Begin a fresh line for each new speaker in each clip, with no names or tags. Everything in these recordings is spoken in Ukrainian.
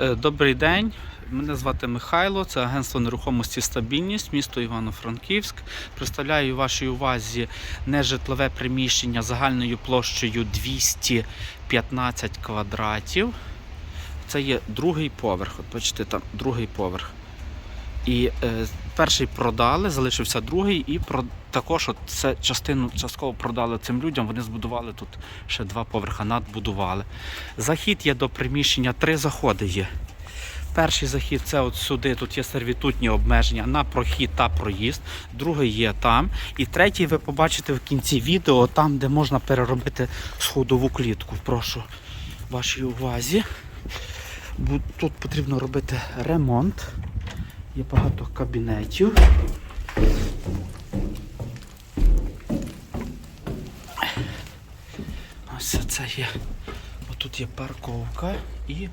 Е, Добрий день. Мене звати Михайло, це агентство нерухомості стабільність, місто Івано-Франківськ. Представляю вашій увазі нежитлове приміщення загальною площею 215 квадратів. Це є другий поверх. От бачите, там другий поверх. І е, перший продали, залишився другий, і про, також от це частину частково продали цим людям. Вони збудували тут ще два поверха, надбудували. Захід є до приміщення, три заходи є. Перший захід це от сюди, тут є сервітутні обмеження на прохід та проїзд. Другий є там. І третій ви побачите в кінці відео, там, де можна переробити сходову клітку. Прошу вашій увазі. Тут потрібно робити ремонт. Є багато кабінетів. Ось це є. Отут є парковка і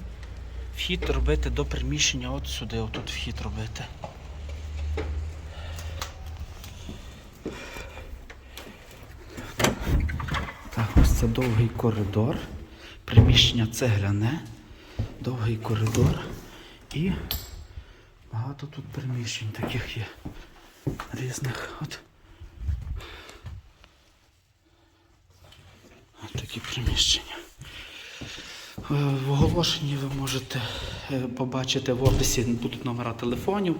вхід робити до приміщення от сюди, отут вхід робити. Так, ось це довгий коридор. Приміщення цегляне, довгий коридор і багато тут приміщень таких є. Різних. От. От такі приміщення. Е, В оголошенні ви можете е, побачити в описі будуть номера телефонів,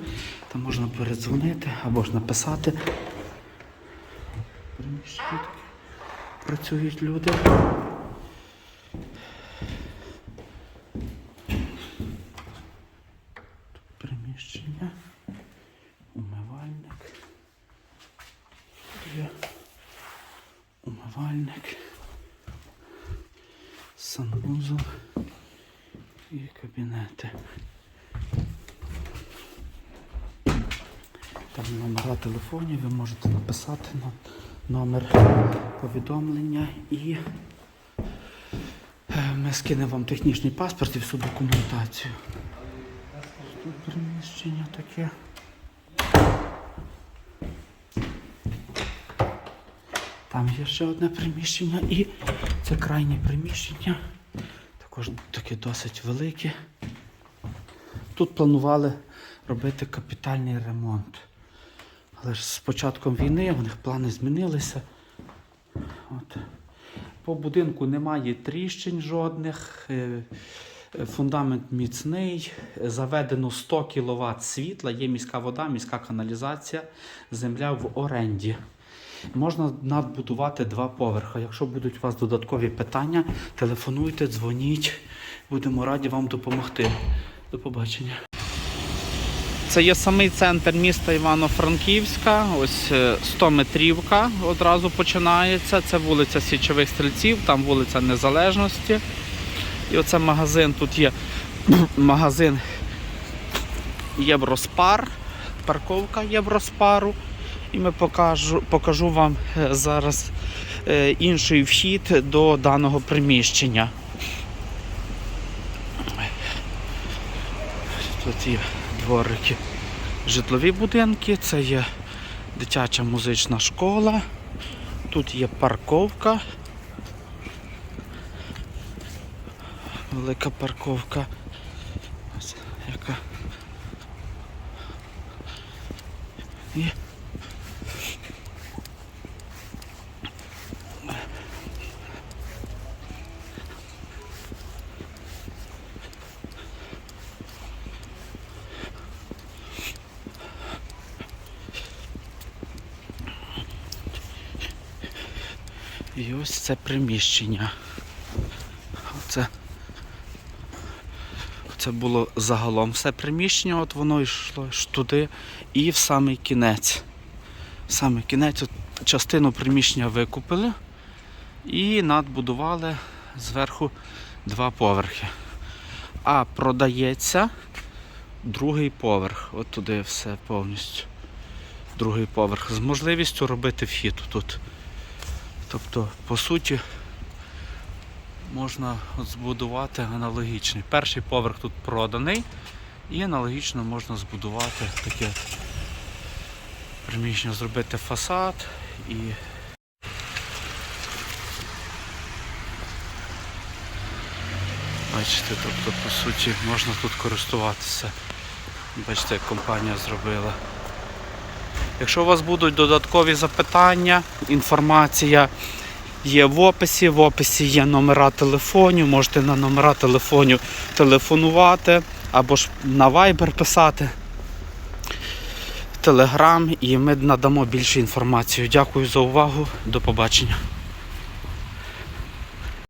там можна передзвонити або ж написати. Приміщення. Працюють люди. Тут приміщення, умивальник. Тут є умивальник санвузол і кабінети. Там номера телефонів, ви можете написати на номер повідомлення і е, ми скинемо вам технічний паспорт і всю документацію. Тут приміщення таке. Там є ще одне приміщення і це крайнє приміщення. Також таке досить велике. Тут планували робити капітальний ремонт. Але ж з початком війни в них плани змінилися. От. По будинку немає тріщин жодних. е, е, Фундамент міцний, заведено 100 кВт світла, є міська вода, міська каналізація, земля в оренді. Можна надбудувати два поверхи. Якщо будуть у вас додаткові питання, телефонуйте, дзвоніть. Будемо раді вам допомогти. До побачення. Це є самий центр міста Івано-Франківська. Ось е, 100 метрівка одразу починається. Це вулиця Січових Стрільців, там вулиця Незалежності. І оце магазин. Тут є магазин Євроспар, парковка Євроспару. І ми покажу, покажу вам е, зараз е, інший вхід до даного приміщення. Тут є дворики. Житлові будинки, це є дитяча музична школа, тут є парковка. Велика парковка. Ось яка. І І ось це приміщення. Оце, це було загалом все приміщення, от воно йшло аж туди і в самий кінець. В самий кінець от частину приміщення викупили і надбудували зверху два поверхи. А продається другий поверх. От туди все повністю. Другий поверх. З можливістю робити вхід тут. Тобто, по суті, можна збудувати аналогічний. Перший поверх тут проданий, і аналогічно можна збудувати таке приміщення, зробити фасад і Бачите, тобто, по суті, можна тут користуватися. Бачите, як компанія зробила. Якщо у вас будуть додаткові запитання, інформація є в описі. В описі є номера телефонів, можете на номера телефонів телефонувати або ж на Viber писати. Телеграм і ми надамо більше інформації. Дякую за увагу. До побачення.